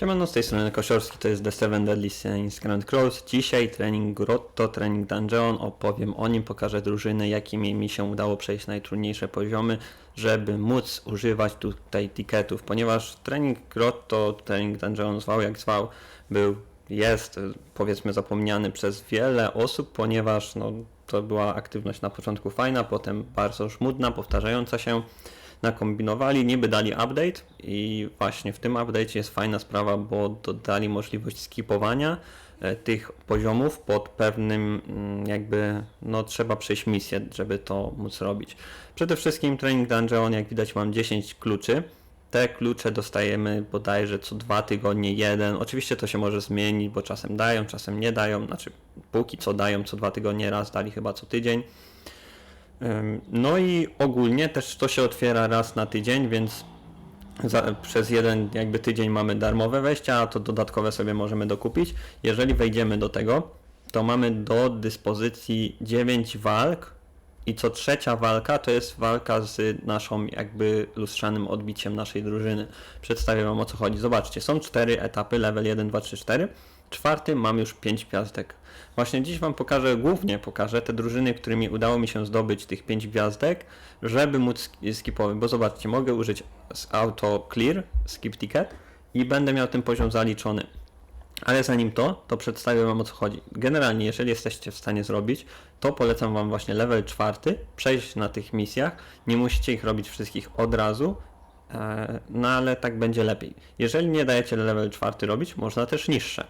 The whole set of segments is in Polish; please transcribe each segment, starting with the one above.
Siemano, z tej strony Kosiorski, to jest The Seven Deadly Sins Grand Cross. Dzisiaj trening Grotto, trening Dungeon, opowiem o nim, pokażę drużyny, jakimi mi się udało przejść najtrudniejsze poziomy, żeby móc używać tutaj tiketów, ponieważ trening Grotto, trening Dungeon, zwał jak zwał, był, jest powiedzmy zapomniany przez wiele osób, ponieważ no, to była aktywność na początku fajna, potem bardzo żmudna, powtarzająca się nakombinowali, niby dali update i właśnie w tym update jest fajna sprawa, bo dodali możliwość skipowania e, tych poziomów pod pewnym mm, jakby, no trzeba przejść misję, żeby to móc robić. Przede wszystkim Training Dungeon, jak widać mam 10 kluczy. Te klucze dostajemy bodajże co dwa tygodnie jeden. Oczywiście to się może zmienić, bo czasem dają, czasem nie dają. Znaczy, póki co dają co dwa tygodnie raz, dali chyba co tydzień. No i ogólnie też to się otwiera raz na tydzień, więc za, przez jeden jakby tydzień mamy darmowe wejścia, a to dodatkowe sobie możemy dokupić. Jeżeli wejdziemy do tego, to mamy do dyspozycji 9 walk i co trzecia walka to jest walka z naszą jakby lustrzanym odbiciem naszej drużyny. Przedstawię wam o co chodzi. Zobaczcie, są cztery etapy, level 1, 2, 3, 4. Czwarty mam już 5 gwiazdek. Właśnie dziś wam pokażę, głównie pokażę te drużyny, którymi udało mi się zdobyć tych 5 gwiazdek, żeby móc sk- skipować, bo zobaczcie, mogę użyć auto clear, skip ticket i będę miał ten poziom zaliczony. Ale zanim to, to przedstawię Wam o co chodzi. Generalnie, jeżeli jesteście w stanie zrobić, to polecam Wam właśnie level czwarty, przejść na tych misjach. Nie musicie ich robić wszystkich od razu, e, no ale tak będzie lepiej. Jeżeli nie dajecie level czwarty robić, można też niższe.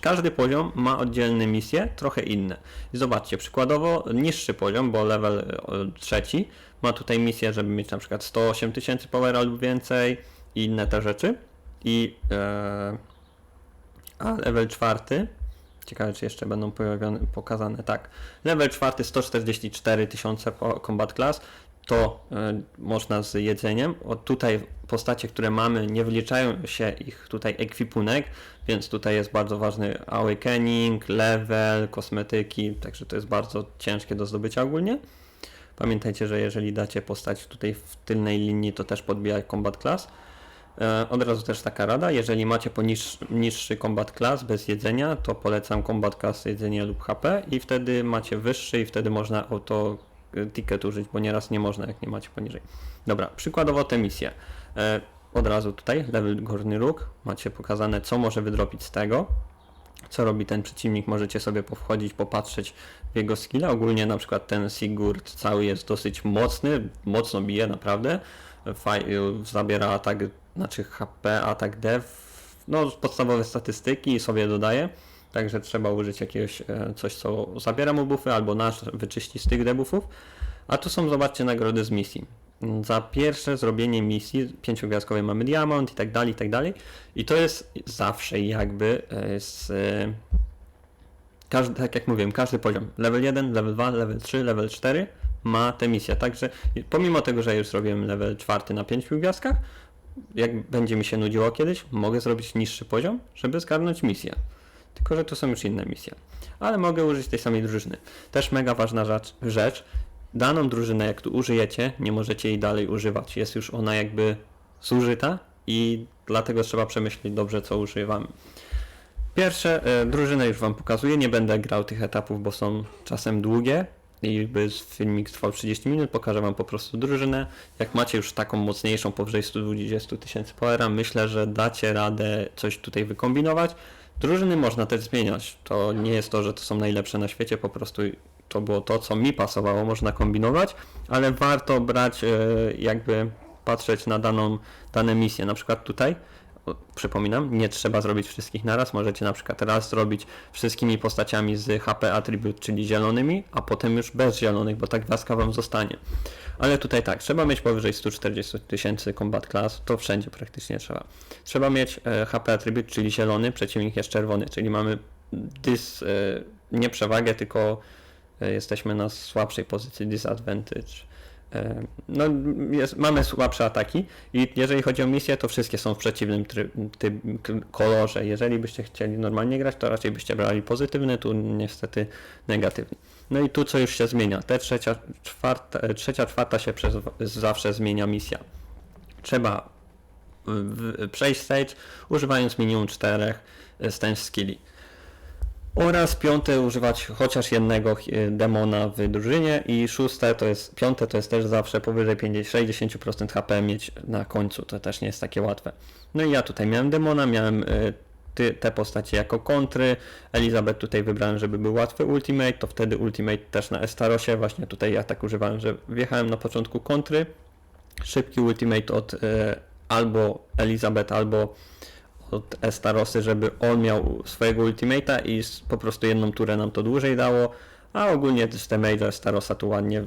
Każdy poziom ma oddzielne misje, trochę inne. Zobaczcie, przykładowo niższy poziom, bo level e, trzeci ma tutaj misję, żeby mieć na przykład 108 tysięcy powera lub więcej i inne te rzeczy. I e, a level czwarty, ciekawe czy jeszcze będą pojawione, pokazane, tak. Level czwarty 144 tysiące combat class, to e, można z jedzeniem. Tutaj postacie, które mamy, nie wliczają się ich tutaj ekwipunek, więc tutaj jest bardzo ważny awakening, level, kosmetyki, także to jest bardzo ciężkie do zdobycia ogólnie. Pamiętajcie, że jeżeli dacie postać tutaj w tylnej linii, to też podbija combat class. E, Od razu też taka rada, jeżeli macie poniż, niższy combat class bez jedzenia, to polecam combat class jedzenie lub HP i wtedy macie wyższy i wtedy można auto ticket użyć, bo nieraz nie można, jak nie macie poniżej. Dobra, przykładowo te misje. E, Od razu tutaj, level górny róg, macie pokazane co może wydropić z tego, co robi ten przeciwnik, możecie sobie powchodzić, popatrzeć w jego skilla. Ogólnie na przykład ten Sigurd cały jest dosyć mocny, mocno bije naprawdę. Faj, zabiera atak, znaczy HP, atak dev, no podstawowe statystyki sobie dodaje. Także trzeba użyć jakiegoś e, coś, co zabiera mu buffy, albo nasz wyczyści z tych debuffów. A tu są, zobaczcie, nagrody z misji. Za pierwsze zrobienie misji pięciogwiazdkowej mamy diamont i tak dalej, i tak dalej. I to jest zawsze jakby e, z... e, Każdy, tak jak mówiłem, każdy poziom. Level 1, level 2, level 3, level 4 ma te misje. Także pomimo tego, że już zrobiłem level 4 na 5 gwiazdkach, jak będzie mi się nudziło kiedyś, mogę zrobić niższy poziom, żeby zgarnąć misję. Tylko, że tu są już inne misje. Ale mogę użyć tej samej drużyny. Też mega ważna rzecz, rzecz. Daną drużynę, jak tu użyjecie, nie możecie jej dalej używać. Jest już ona jakby zużyta i dlatego trzeba przemyśleć dobrze, co używamy. Pierwsze e, drużynę już Wam pokazuję, nie będę grał tych etapów, bo są czasem długie i by filmik trwał 30 minut, pokażę Wam po prostu drużynę. Jak macie już taką mocniejszą, powyżej 120 tysięcy powera, myślę, że dacie radę coś tutaj wykombinować. Drużyny można też zmieniać. To nie jest to, że to są najlepsze na świecie, po prostu to było to, co mi pasowało, można kombinować, ale warto brać, e, jakby patrzeć na daną, dane misje. Na przykład tutaj Przypominam, nie trzeba zrobić wszystkich naraz. Możecie na przykład raz zrobić wszystkimi postaciami z HP Attribute, czyli zielonymi, a potem już bez zielonych, bo tak gwiazdka wam zostanie. Ale tutaj tak, trzeba mieć powyżej 140 tysięcy combat class, to wszędzie praktycznie trzeba. Trzeba mieć e, HP Attribute, czyli zielony, przeciwnik jest czerwony, czyli mamy dys, e, nie przewagę, tylko e, jesteśmy na słabszej pozycji, disadvantage. No, jest, mamy słabsze ataki i jeżeli chodzi o misje, to wszystkie są w przeciwnym try, ty, k- kolorze. Jeżeli byście chcieli normalnie grać, to raczej byście brali pozytywny, tu niestety negatywny. No i tu co już się zmienia. Te trzecia, czwarta, trzecia, czwarta się przez zawsze zmienia misja. Trzeba w, przejść stage używając minimum czterech e, stange skilli. Oraz piąte używać chociaż jednego e, demona w drużynie i szóste to jest, piąte to jest też zawsze powyżej 50, 60% HP mieć na końcu, to też nie jest takie łatwe. No i ja tutaj miałem demona, miałem e, ty, te postacie jako kontry, Elizabeth tutaj wybrałem, żeby był łatwy ultimate, to wtedy ultimate też na Estarosie, właśnie tutaj ja tak używałem, że wjechałem na początku kontry, szybki ultimate od e, albo Elizabeth, albo od Estarosy, żeby on miał swojego ultimate'a i po prostu jedną turę nam to dłużej dało, a ogólnie też te major Estarosa tu ładnie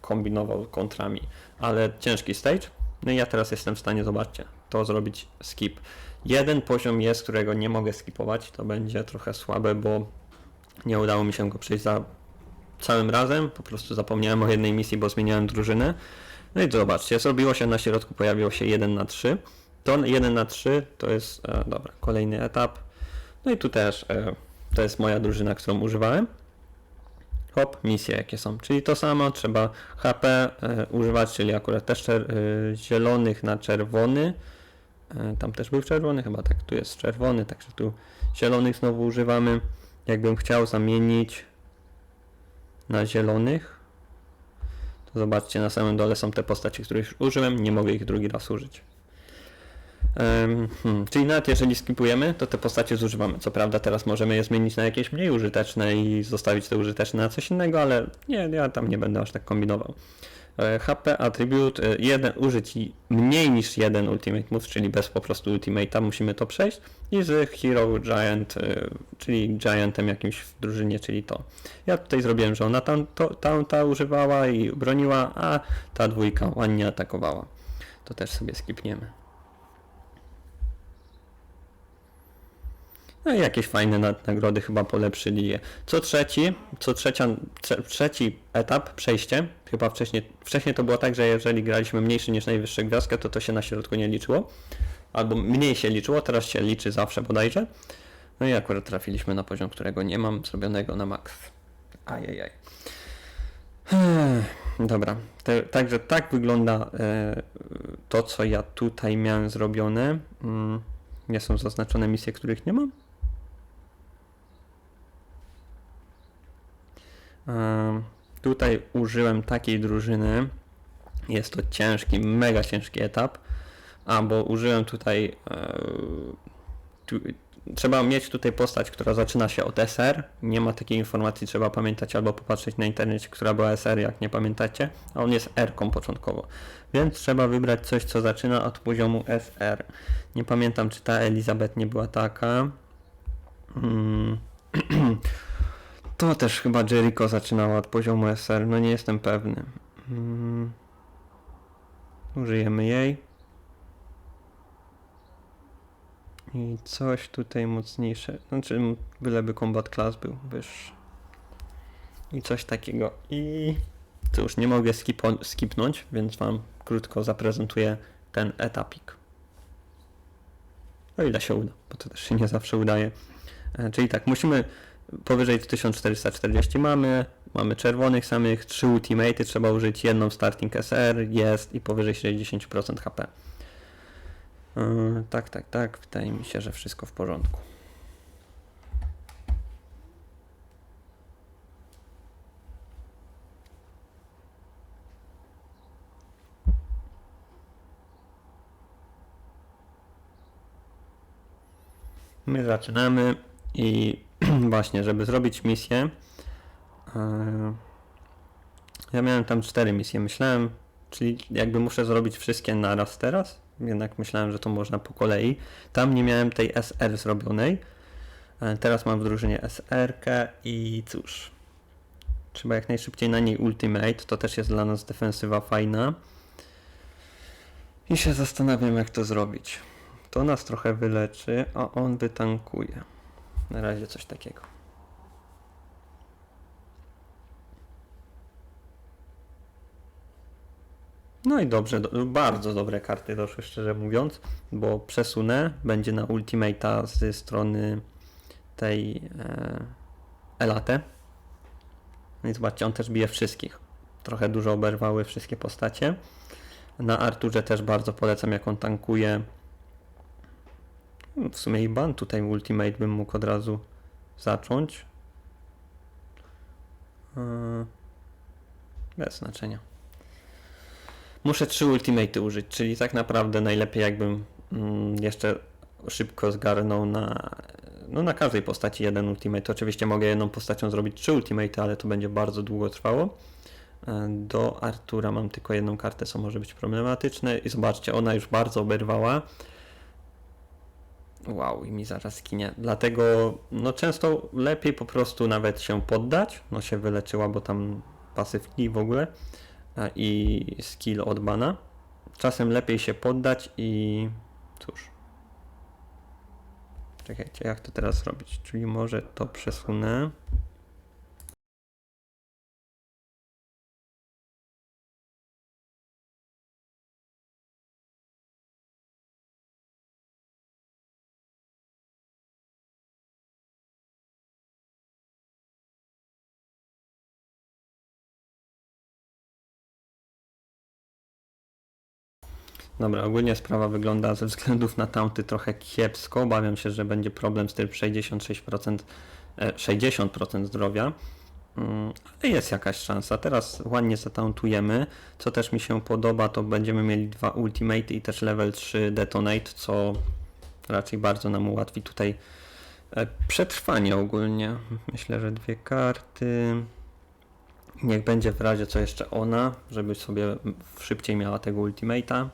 kombinował kontrami, ale ciężki stage. No i ja teraz jestem w stanie, zobaczcie, to zrobić skip. Jeden poziom jest, którego nie mogę skipować, to będzie trochę słabe, bo nie udało mi się go przejść za całym razem, po prostu zapomniałem o jednej misji, bo zmieniałem drużynę. No i zobaczcie, zrobiło się na środku, pojawiło się 1 na 3. To 1 na 3 to jest, e, dobra, kolejny etap. No i tu też e, to jest moja drużyna, którą używałem. Hop, misje jakie są, czyli to samo, trzeba HP e, używać, czyli akurat też czer- e, zielonych na czerwony. E, tam też był czerwony, chyba tak, tu jest czerwony, także tu zielonych znowu używamy. Jakbym chciał zamienić na zielonych, to zobaczcie, na samym dole są te postacie, których użyłem, nie mogę ich drugi raz użyć. Hmm, czyli nawet jeżeli skipujemy, to te postacie zużywamy. Co prawda teraz możemy je zmienić na jakieś mniej użyteczne i zostawić te użyteczne na coś innego, ale nie, ja tam nie będę aż tak kombinował. E, HP, attribute, e, jeden, użyć mniej niż jeden Ultimate Move, czyli bez po prostu Ultimate'a musimy to przejść i z Hero Giant, e, czyli Giantem jakimś w drużynie, czyli to. Ja tutaj zrobiłem, że ona tam, to, tam ta używała i broniła, a ta dwójka ładnie atakowała. To też sobie skipniemy. No i jakieś fajne na- nagrody chyba polepszyli je. Co trzeci, co trzecia, trze, trzeci etap, przejście, chyba wcześniej, wcześniej to było tak, że jeżeli graliśmy mniejszy niż najwyższy gwiazdkę, to to się na środku nie liczyło. Albo mniej się liczyło, teraz się liczy zawsze bodajże. No i akurat trafiliśmy na poziom, którego nie mam zrobionego na max. Ajajaj. Dobra, te, także tak wygląda e, to, co ja tutaj miałem zrobione. Mm, nie są zaznaczone misje, których nie mam. Tutaj użyłem takiej drużyny. Jest to ciężki, mega ciężki etap. A, bo użyłem tutaj. e, tu, trzeba mieć tutaj postać, która zaczyna się od SR. Nie ma takiej informacji, trzeba pamiętać albo popatrzeć na internecie, która była SR, jak nie pamiętacie. A on jest R-ką początkowo. Więc trzeba wybrać coś, co zaczyna od poziomu SR. Nie pamiętam, czy ta Elizabeth nie była taka. Mm. To też chyba Jericho zaczynała od poziomu SR, no nie jestem pewny. Mm. Użyjemy jej. I coś tutaj mocniejsze, znaczy byleby combat class był wyższy. I coś takiego. I cóż, nie mogę skipo- skipnąć, więc wam krótko zaprezentuję ten etapik. O ile się uda, bo to też się nie zawsze udaje. E, Czyli tak, musimy powyżej 1440 mamy, mamy czerwonych samych, trzy ultimate, trzeba użyć jedną starting SR, jest i powyżej 60% HP. Yy, tak, tak, tak, wydaje mi się, że wszystko w porządku. My zaczynamy i właśnie, żeby zrobić misję. yy, Ja miałem tam cztery misje, myślałem, czyli jakby muszę zrobić wszystkie naraz teraz, jednak myślałem, że to można po kolei. Tam nie miałem tej SR zrobionej. e, Teraz mam w drużynie SR-kę i cóż. Trzeba jak najszybciej na niej ultimate, to też jest dla nas defensywa fajna. I się zastanawiam jak to zrobić. To nas trochę wyleczy, a on wytankuje. Na razie coś takiego. No i dobrze, do, bardzo dobre karty doszły, szczerze mówiąc, bo przesunę, będzie na Ultimate'a ze strony tej e, Elate. No i zobaczcie, on też bije wszystkich. Trochę dużo oberwały wszystkie postacie. Na Arturze też bardzo polecam, jak on tankuje W sumie i ban tutaj Ultimate bym mógł od razu zacząć. Yy, Bez znaczenia. Muszę trzy ultimaty użyć, czyli tak naprawdę najlepiej jakbym mm, jeszcze szybko zgarnął na, no na każdej postaci jeden ultimate. Oczywiście mogę jedną postacią zrobić trzy ultimate, ale to będzie bardzo długo trwało. E, Do Artura mam tylko jedną kartę, co może być problematyczne. I zobaczcie, ona już bardzo oberwała. Wow, i mi zaraz kinie. Dlatego no często lepiej po prostu nawet się poddać. No się wyleczyła, bo tam pasywki w ogóle i skill od bana. Czasem lepiej się poddać i cóż. Czekajcie, jak to teraz robić? Czyli może to przesunę. Dobra, ogólnie sprawa wygląda ze względów na tamty trochę kiepsko. Obawiam się, że będzie problem z tym 66%, e, 60% zdrowia. Mm, Ale jest jakaś szansa. Teraz ładnie zatauntujemy. Co też mi się podoba, to będziemy mieli dwa ultimate i też level 3 detonate, co raczej bardzo nam ułatwi tutaj e, przetrwanie ogólnie. Myślę, że dwie karty. Niech będzie w razie co jeszcze ona, żeby sobie szybciej miała tego ultimate'a.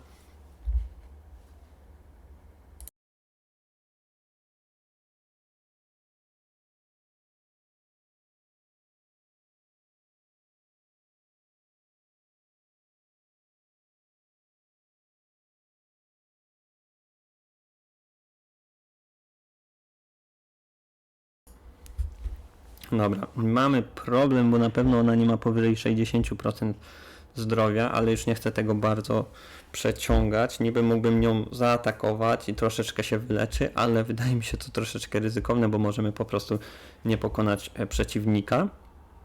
Dobra, mamy problem, bo na pewno ona nie ma powyżej 60% zdrowia, ale już nie chcę tego bardzo przeciągać. Niby mógłbym nią zaatakować i troszeczkę się wyleczy, ale wydaje mi się to troszeczkę ryzykowne, bo możemy po prostu nie pokonać e, przeciwnika.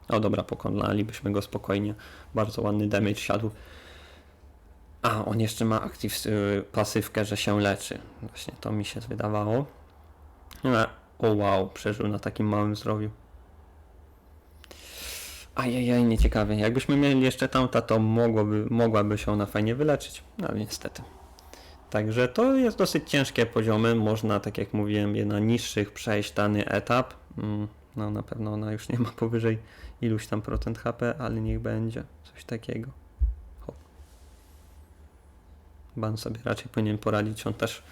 O dobra, pokonalibyśmy go spokojnie. Bardzo ładny damage siadł. A, on jeszcze ma y, pasywkę, że się leczy. Właśnie to mi się wydawało. Ale, o wow, przeżył na takim małym zdrowiu. Ajajaj, nieciekawie. Jakbyśmy mieli jeszcze tamta, to mogłoby, mogłaby się ona fajnie wyleczyć, no ale niestety. Także to jest dosyć ciężkie poziomy. Można, tak jak mówiłem, je na niższych przejść dany etap. Mm, No na pewno ona już nie ma powyżej iluś tam procent HP, ale niech będzie coś takiego. Hop. Ban sobie raczej powinien poradzić, on też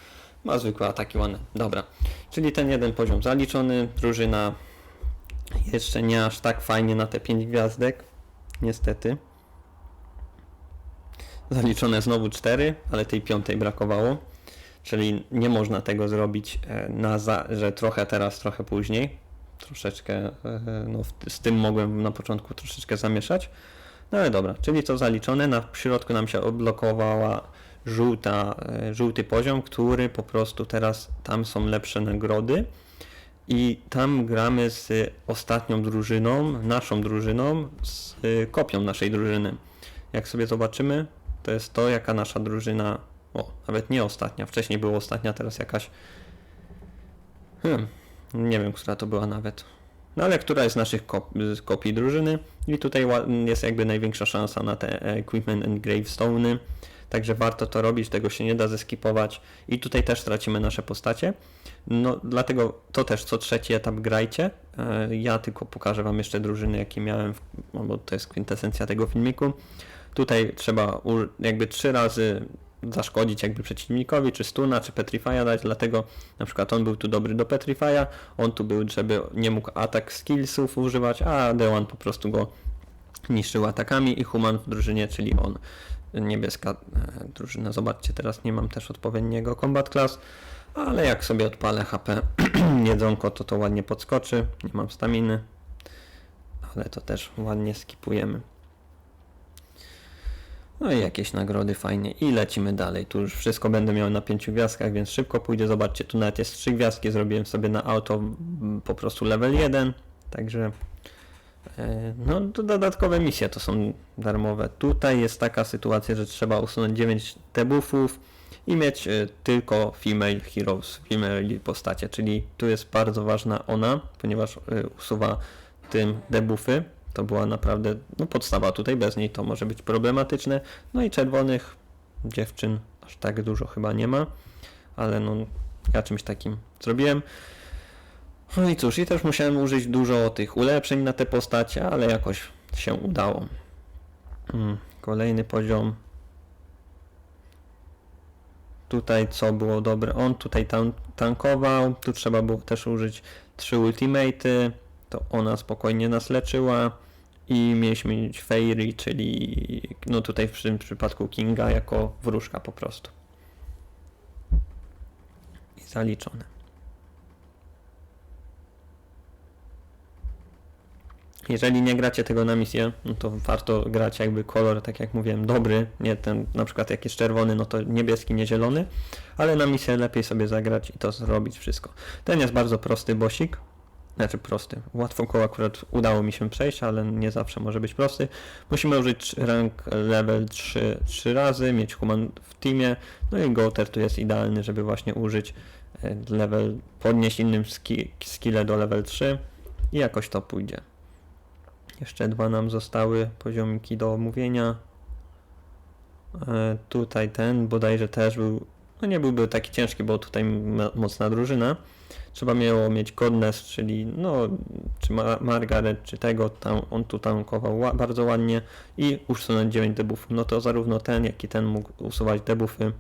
ma zwykłe ataki one. Dobra, czyli ten jeden poziom zaliczony, drużyna jeszcze nie aż tak fajnie na te 5 gwiazdek, niestety. Zaliczone znowu 4, ale tej piątej brakowało. Czyli nie można tego zrobić e, na za, że trochę teraz, trochę później. Troszeczkę, e, no z tym mogłem na początku troszeczkę zamieszać. No ale dobra, czyli to zaliczone. Na środku nam się odblokowała żółta, e, żółty poziom, który po prostu teraz tam są lepsze nagrody. I tam gramy z ostatnią drużyną, naszą drużyną, z kopią naszej drużyny. Jak sobie zobaczymy, to jest to, jaka nasza drużyna. O, nawet nie ostatnia. Wcześniej była ostatnia, teraz jakaś. Hmm, nie wiem, która to była nawet. No ale która jest naszych kop- z kopii drużyny. I tutaj jest jakby największa szansa na te Equipment and Gravestone'y. Także warto to robić, tego się nie da zeskipować. I tutaj też tracimy nasze postacie. No dlatego to też co trzeci etap grajcie. E, Ja tylko pokażę Wam jeszcze drużyny, jakie miałem, bo to jest kwintesencja tego filmiku. Tutaj trzeba jakby trzy razy zaszkodzić jakby przeciwnikowi, czy stuna, czy petrifya dać, dlatego na przykład on był tu dobry do petrifya, on tu był, żeby nie mógł atak skillsów używać, a Dewan po prostu go niszczył atakami i Human w drużynie, czyli on. Niebieska e, drużyna, zobaczcie, teraz nie mam też odpowiedniego combat class, ale jak sobie odpalę HP jedzonko, to to ładnie podskoczy, nie mam staminy, ale to też ładnie skipujemy. No i jakieś nagrody fajnie i lecimy dalej. Tu już wszystko będę miał na pięciu gwiazdkach, więc szybko pójdzie. Zobaczcie, tu nawet jest trzy gwiazdki, zrobiłem sobie na auto mm, po prostu level 1, także e, no to dodatkowe misje to są darmowe. Tutaj jest taka sytuacja, że trzeba usunąć 9 debuffów i mieć y, tylko female heroes, female postacie, czyli tu jest bardzo ważna ona, ponieważ y, usuwa tym debuffy, to była naprawdę no, podstawa tutaj, bez niej to może być problematyczne, no i czerwonych dziewczyn aż tak dużo chyba nie ma, ale no ja czymś takim zrobiłem. No i cóż, i też musiałem użyć dużo tych ulepszeń na te postacie, ale jakoś się udało. Mm, Kolejny poziom. Tutaj co było dobre? On tutaj tan tankował, tu trzeba było też użyć trzy ultimaty, to ona spokojnie nas leczyła i mieliśmy mieć Fairy, czyli no tutaj w tym przypadku Kinga jako wróżka po prostu. I zaliczone. Jeżeli nie gracie tego na misję, no to warto grać jakby kolor, tak jak mówiłem, dobry, nie ten na przykład jak jest czerwony, no to niebieski, nie zielony, ale na misję lepiej sobie zagrać i to zrobić wszystko. Ten jest bardzo prosty bosik, znaczy prosty, łatwo koło akurat udało mi się przejść, ale nie zawsze może być prosty. Musimy użyć rank level 3, 3 razy, mieć human w teamie, no i Goater tu jest idealny, żeby właśnie użyć e, level, podnieść innym ski, do level 3 i jakoś to pójdzie. Jeszcze dwa nam zostały poziomiki do omówienia. E, tutaj ten bodajże też był, no nie byłby taki ciężki, bo tutaj mocna drużyna. Trzeba miało mieć Godness, czyli no, czy Ma- Margaret, czy tego, tam, on tu tankował bardzo ładnie i usunąć 9 debuffów. No to zarówno ten, jak i ten mógł usuwać debuffy.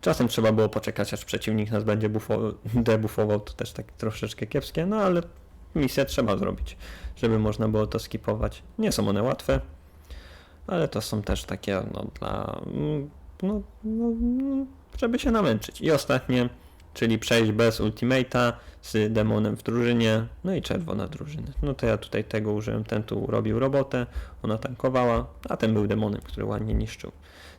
Czasem trzeba było poczekać, aż przeciwnik nas będzie buffo- debuffował, to też tak troszeczkę kiepskie, no ale misję trzeba zrobić, żeby można było to skipować. Nie są one łatwe, ale to są też takie no, dla. mm, No, no, no, żeby się namęczyć. I ostatnie, czyli przejść bez ultimata z demonem w drużynie, no i czerwona drużyny. No to ja tutaj tego użyłem, ten tu robił robotę, ona tankowała, a ten był demonem, który ładnie niszczył.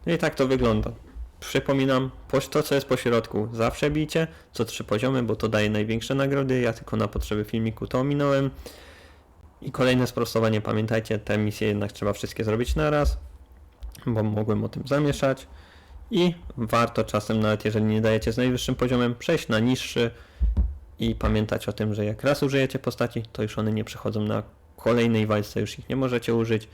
No i tak to wygląda. Przypominam, po- to co jest po środku zawsze bijcie, co trzy poziomy, bo to daje największe nagrody, ja tylko na potrzeby filmiku to ominąłem. I kolejne sprostowanie, pamiętajcie, te misje jednak trzeba wszystkie zrobić na raz, bo mogłem o tym zamieszać. I warto czasem, nawet jeżeli nie dajecie z najwyższym poziomem, przejść na niższy i pamiętać o tym, że jak raz użyjecie postaci, to już one nie przechodzą na kolejnej walce, już ich nie możecie użyć.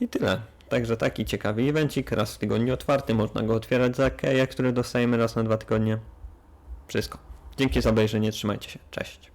I tyle. Także taki ciekawy evencik, raz w tygodniu otwarty, można go otwierać za keje, które dostajemy raz na dwa tygodnie. Wszystko. Dzięki za obejrzenie, trzymajcie się, cześć.